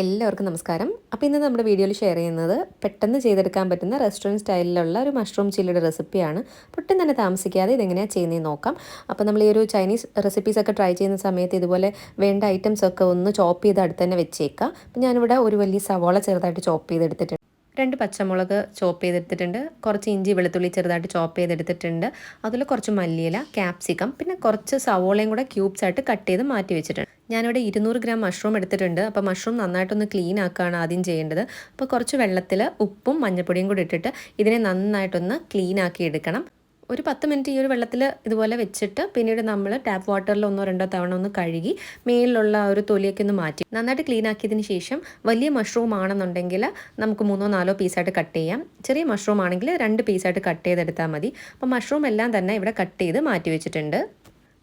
എല്ലാവർക്കും നമസ്കാരം. അപ്പോൾ ഇന്ന് നമ്മുടെ വീഡിയോയിൽ ഷെയർ ചെയ്യുന്നത് പെട്ടെന്ന് ചെയ്തെടുക്കാൻ പറ്റുന്ന റെസ്റ്റോറന്റ് സ്റ്റൈലിലുള്ള ഒരു മഷ്റൂം ചില്ലിയുടെ റെസിപ്പിയാണ് ഒട്ടും തന്നെ താമസിക്കാതെ ഇതെങ്ങനെയാണ് ചെയ്യുന്നതെന്ന് നോക്കാം. അപ്പോൾ നമ്മൾ ഈ ഒരു ചൈനീസ് റെസിപ്പീസ് ഒക്കെ ട്രൈ ചെയ്യുന്ന സമയത്ത് ഇതുപോലെ വേണ്ട ഐറ്റംസ് ഒക്കെ ഒന്ന് ചോപ്പ് ചെയ്ത് അടുത്ത് തന്നെ വെച്ചേക്കാം. അപ്പോൾ ഞാനിവിടെ ഒരു വലിയ സവോള ചെറുതായിട്ട് ചോപ്പ് ചെയ്തെടുത്തിട്ടുണ്ട്. രണ്ട് പച്ചമുളക് ചോപ്പ് ചെയ്തെടുത്തിട്ടുണ്ട്. കുറച്ച് ഇഞ്ചി വെളുത്തുള്ളി ചെറുതായിട്ട് ചോപ്പ് ചെയ്തെടുത്തിട്ടുണ്ട്. അതിൽ കുറച്ച് മല്ലിയില ക്യാപ്സിക്കം പിന്നെ കുറച്ച് സവോളയും കൂടെ ക്യൂബ്സ് ആയിട്ട് കട്ട് ചെയ്ത് മാറ്റി വെച്ചിട്ടുണ്ട്. ഞാനിവിടെ ഇരുന്നൂറ് ഗ്രാം മഷ്റൂം എടുത്തിട്ടുണ്ട്. അപ്പോൾ മഷ്റൂം നന്നായിട്ടൊന്ന് ക്ലീൻ ആക്കുകയാണ് ആദ്യം ചെയ്യേണ്ടത്. അപ്പോൾ കുറച്ച് വെള്ളത്തിൽ ഉപ്പും മഞ്ഞൾപ്പൊടിയും കൂടി ഇട്ടിട്ട് ഇതിനെ നന്നായിട്ടൊന്ന് ക്ലീൻ ആക്കി എടുക്കണം. ഒരു പത്ത് മിനിറ്റ് ഈ ഒരു വെള്ളത്തിൽ ഇതുപോലെ വെച്ചിട്ട് പിന്നീട് നമ്മൾ ടാപ്പ് വാട്ടറിൽ ഒന്നോ രണ്ടോ തവണ ഒന്ന് കഴുകി മേലിലുള്ള ഒരു തൊലിയൊക്കെ ഒന്ന് മാറ്റി. നന്നായിട്ട് ക്ലീൻ ആക്കിയതിന് ശേഷം വലിയ മഷ്റൂം ആണെന്നുണ്ടെങ്കിൽ നമുക്ക് മൂന്നോ നാലോ പീസായിട്ട് കട്ട് ചെയ്യാം. ചെറിയ മഷ്റൂം ആണെങ്കിൽ രണ്ട് പീസായിട്ട് കട്ട് ചെയ്തെടുത്താൽ മതി. അപ്പോൾ മഷ്റൂം എല്ലാം തന്നെ ഇവിടെ കട്ട് ചെയ്ത് മാറ്റി വെച്ചിട്ടുണ്ട്.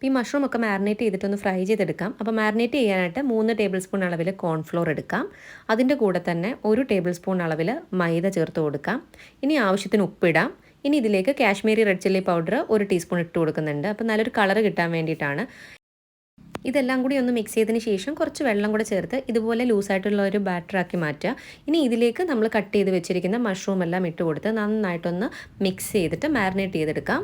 ഈ മഷ്റൂം ഒക്കെ മാരിനേറ്റ് ചെയ്തിട്ടൊന്ന് ഫ്രൈ ചെയ്തെടുക്കാം. അപ്പോൾ മാരിനേറ്റ് ചെയ്യാനായിട്ട് മൂന്ന് ടേബിൾ സ്പൂൺ അളവിൽ കോൺഫ്ലോർ എടുക്കാം. അതിന്റെ കൂടെ തന്നെ ഒരു ടേബിൾ സ്പൂൺ അളവിൽ മൈദ ചേർത്ത് കൊടുക്കാം. ഇനി ആവശ്യത്തിന് ഉപ്പിടാം. ഇനി ഇതിലേക്ക് കാശ്മീരി റെഡ് ചില്ലി പൗഡർ ഒരു ടീസ്പൂൺ ഇട്ട് കൊടുക്കുന്നുണ്ട്. അപ്പോൾ നല്ലൊരു കളർ കിട്ടാൻ വേണ്ടിയിട്ടാണ്. ഇതെല്ലാം കൂടി ഒന്ന് മിക്സ് ചെയ്തതിന് ശേഷം കുറച്ച് വെള്ളം കൂടെ ചേർത്ത് ഇതുപോലെ ലൂസായിട്ടുള്ള ഒരു ബാറ്ററാക്കി മാറ്റുക. ഇനി ഇതിലേക്ക് നമ്മൾ കട്ട് ചെയ്ത് വെച്ചിരിക്കുന്ന മഷ്റൂം എല്ലാം ഇട്ട് കൊടുത്ത് നന്നായിട്ടൊന്ന് മിക്സ് ചെയ്തിട്ട് മാരിനേറ്റ് ചെയ്തെടുക്കാം.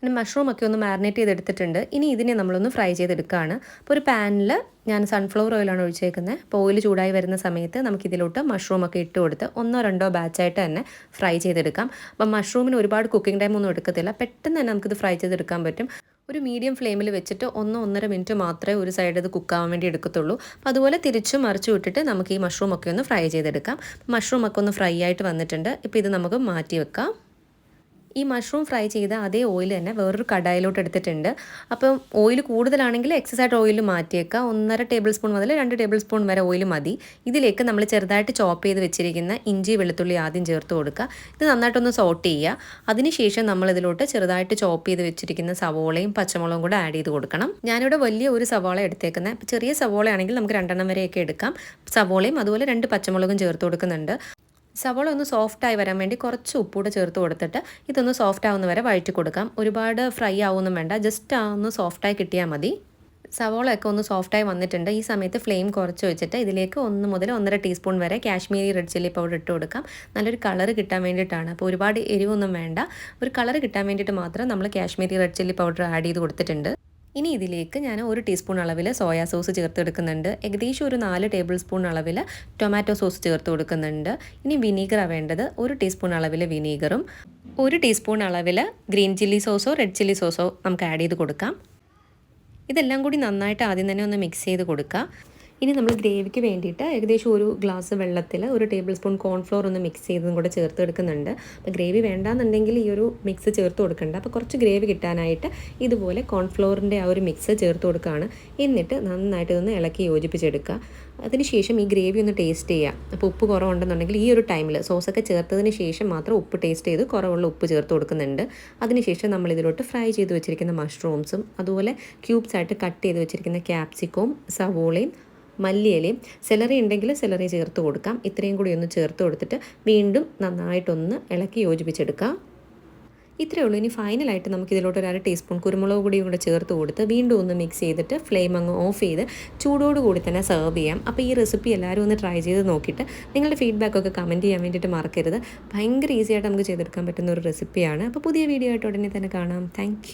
പിന്നെ മഷ്റൂം ഒക്കെ ഒന്ന് മാരിനേറ്റ് ചെയ്തെടുത്തിട്ടുണ്ട്. ഇനി ഇതിനെ നമ്മളൊന്ന് ഫ്രൈ ചെയ്തെടുക്കുകയാണ് അപ്പോൾ ഒരു പാനിൽ ഞാൻ സൺഫ്ലവർ ഓയിലാണ് ഒഴിച്ചേക്കുന്നത് അപ്പോൾ ഓയിൽ ചൂടായി വരുന്ന സമയത്ത് നമുക്കിതിലോട്ട് മഷ്റൂം ഒക്കെ ഇട്ട് കൊടുത്ത് ഒന്നോ രണ്ടോ ബാച്ചായിട്ട് തന്നെ ഫ്രൈ ചെയ്തെടുക്കാം. അപ്പം മഷ്റൂമിന് ഒരുപാട് കുക്കിംഗ് ടൈം ഒന്നും എടുക്കത്തില്ല. പെട്ടെന്ന് തന്നെ നമുക്കിത് ഫ്രൈ ചെയ്തെടുക്കാൻ പറ്റും. ഒരു മീഡിയം ഫ്ലെയിമിൽ വെച്ചിട്ട് ഒന്ന് ഒന്നര മിനിറ്റ് മാത്രമേ ഒരു സൈഡ് ഇത് കുക്കാവാൻ വേണ്ടി എടുക്കത്തുള്ളൂ. അപ്പോൾ അതുപോലെ തിരിച്ചു മറിച്ചു വിട്ടിട്ട് നമുക്ക് ഈ മഷ്റൂം ഒക്കെ ഒന്ന് ഫ്രൈ ചെയ്തെടുക്കാം. മഷ്റൂം ഒക്കെ ഒന്ന് ഫ്രൈ ആയിട്ട് വന്നിട്ടുണ്ട്. ഇപ്പോൾ ഇത് നമുക്ക് മാറ്റി വെക്കാം. ഈ മഷ്റൂം ഫ്രൈ ചെയ്ത അതേ ഓയിൽ തന്നെ വേറൊരു കടായിലോട്ട് എടുത്തിട്ടുണ്ട്. അപ്പം ഓയിൽ കൂടുതലാണെങ്കിൽ എക്സസ് ആയിട്ട് ഓയിൽ മാറ്റിയേക്കാം. ഒന്നര ടേബിൾ സ്പൂൺ മുതൽ രണ്ട് ടേബിൾ സ്പൂൺ വരെ ഓയിൽ മതി. ഇതിലേക്ക് നമ്മൾ ചെറുതായിട്ട് ചോപ്പ് ചെയ്ത് വെച്ചിരിക്കുന്ന ഇഞ്ചി വെളുത്തുള്ളി ആദ്യം ചേർത്ത് കൊടുക്കുക ഇത് നന്നായിട്ടൊന്ന് സോട്ട് ചെയ്യുക. അതിനുശേഷം നമ്മൾ ഇതിലോട്ട് ചെറുതായിട്ട് ചോപ്പ് ചെയ്ത് വെച്ചിരിക്കുന്ന സവോളയും പച്ചമുളകും കൂടെ ആഡ് ചെയ്ത് കൊടുക്കണം. ഞാനിവിടെ വലിയ ഒരു സവോള എടുത്തേക്കുന്നത് ചെറിയ സവോളയാണെങ്കിൽ നമുക്ക് രണ്ടെണ്ണം വരെയൊക്കെ എടുക്കാം. സവോളയും അതുപോലെ രണ്ട് പച്ചമുളകും ചേർത്ത് കൊടുക്കുന്നുണ്ട്. സവോള ഒന്ന് സോഫ്റ്റായി വരാൻ വേണ്ടി കുറച്ച് ഉപ്പൂടെ ചേർത്ത് കൊടുത്തിട്ട് ഇതൊന്ന് സോഫ്റ്റ് ആവുന്ന വരെ വഴറ്റി കൊടുക്കാം. ഒരുപാട് ഫ്രൈ ആവുമൊന്നും വേണ്ട. ജസ്റ്റ് ഒന്ന് സോഫ്റ്റായി കിട്ടിയാൽ മതി. സവോളയൊക്കെ ഒന്ന് സോഫ്റ്റായി വന്നിട്ടുണ്ട്. ഈ സമയത്ത് ഫ്ലെയിം കുറച്ച് വെച്ചിട്ട് ഇതിലേക്ക് ഒന്ന് മുതൽ ഒന്നര ടീസ്പൂൺ വരെ കാശ്മീരി റെഡ് ചില്ലി പൗഡർ ഇട്ട് കൊടുക്കാം. നല്ലൊരു കളർ കിട്ടാൻ വേണ്ടിയിട്ടാണ്. അപ്പോൾ ഒരുപാട് എരിവൊന്നും വേണ്ട. ഒരു കളർ കിട്ടാൻ വേണ്ടിയിട്ട് മാത്രം നമ്മൾ Kashmiri red chilli powder add ചെയ്ത് കൊടുത്തിട്ടുണ്ട്. ഇനി ഇതിലേക്ക് ഞാൻ ഒരു ടീസ്പൂൺ അളവിൽ സോയാ സോസ് ചേർത്ത് എടുക്കുന്നുണ്ട്. ഏകദേശം ഒരു നാല് ടേബിൾ സ്പൂൺ അളവിൽ ടൊമാറ്റോ സോസ് ചേർത്ത് കൊടുക്കുന്നുണ്ട്. ഇനി വിനീഗറാണ് വേണ്ടത് ഒരു ടീസ്പൂൺ അളവിൽ വിനീഗറും ഒരു ടീസ്പൂൺ അളവിൽ ഗ്രീൻ ചില്ലി സോസോ റെഡ് ചില്ലി സോസോ നമുക്ക് ആഡ് ചെയ്ത് കൊടുക്കാം. ഇതെല്ലാം കൂടി നന്നായിട്ട് ആദ്യം തന്നെ ഒന്ന് മിക്സ് ചെയ്ത് കൊടുക്കുക ഇനി നമ്മൾ ഗ്രേവിക്ക് വേണ്ടിയിട്ട് ഏകദേശം ഒരു ഗ്ലാസ് വെള്ളത്തിൽ ഒരു ടേബിൾ സ്പൂൺ കോൺഫ്ലോർ ഒന്ന് മിക്സ് ചെയ്തതും കൂടെ ചേർത്ത് എടുക്കുന്നുണ്ട്. അപ്പോൾ ഗ്രേവി വേണ്ടാന്നുണ്ടെങ്കിൽ ഈ ഒരു മിക്സ് ചേർത്ത് കൊടുക്കണ്ട. അപ്പോൾ കുറച്ച് ഗ്രേവി കിട്ടാനായിട്ട് ഇതുപോലെ കോൺഫ്ലോറിന്റെ ആ ഒരു മിക്സ് ചേർത്ത് കൊടുക്കുകയാണ്. എന്നിട്ട് നന്നായിട്ട് ഇതൊന്ന് ഇളക്കി യോജിപ്പിച്ചെടുക്കുക. അതിനുശേഷം ഈ ഗ്രേവി ഒന്ന് ടേസ്റ്റ് ചെയ്യുക. അപ്പോൾ ഉപ്പ് കുറവുണ്ടെന്നുണ്ടെങ്കിൽ ഈ ഒരു ടൈമിൽ സോസൊക്കെ ചേർത്തതിന് ശേഷം മാത്രം ഉപ്പ് ടേസ്റ്റ് ചെയ്ത് കുറവുള്ള ഉപ്പ് ചേർത്ത് കൊടുക്കുന്നുണ്ട്. അതിനുശേഷം നമ്മൾ ഇതിലോട്ട് ഫ്രൈ ചെയ്ത് വെച്ചിരിക്കുന്ന മഷ്റൂംസും അതുപോലെ ക്യൂബ്സ് ആയിട്ട് കട്ട് ചെയ്ത് വെച്ചിരിക്കുന്ന ക്യാപ്സിക്കവും സവോളയും മല്ലിയിലയും സെലറി ഉണ്ടെങ്കിൽ സെലറി ചേർത്ത് കൊടുക്കാം. ഇത്രയും കൂടി ഒന്ന് ചേർത്ത് കൊടുത്തിട്ട് വീണ്ടും നന്നായിട്ടൊന്ന് ഇളക്കി യോജിപ്പിച്ചെടുക്കാം. ഇത്രയേ ഉള്ളൂ. ഇനി ഫൈനലായിട്ട് നമുക്ക് ഇതിലോട്ട് ഒരു അര ടീസ്പൂൺ കുരുമുളക് പൊടിയും കൂടെ ചേർത്ത് കൊടുത്ത് വീണ്ടും ഒന്ന് മിക്സ് ചെയ്തിട്ട് ഫ്ലെയിം അങ്ങ് ഓഫ് ചെയ്ത് ചൂടോട് കൂടി തന്നെ സെർവ് ചെയ്യാം. അപ്പോൾ ഈ റെസിപ്പി എല്ലാവരും ഒന്ന് ട്രൈ ചെയ്ത് നോക്കിയിട്ട് നിങ്ങളുടെ ഫീഡ്ബാക്കൊക്കെ കമന്റ് ചെയ്യാൻ വേണ്ടിയിട്ട് മറക്കരുത്. ഭയങ്കര ഈസിയായിട്ട് നമുക്ക് ചെയ്തെടുക്കാൻ പറ്റുന്ന ഒരു റെസിപ്പിയാണ് അപ്പോൾ പുതിയ വീഡിയോ ആയിട്ട് ഉടനെ തന്നെ കാണാം. താങ്ക്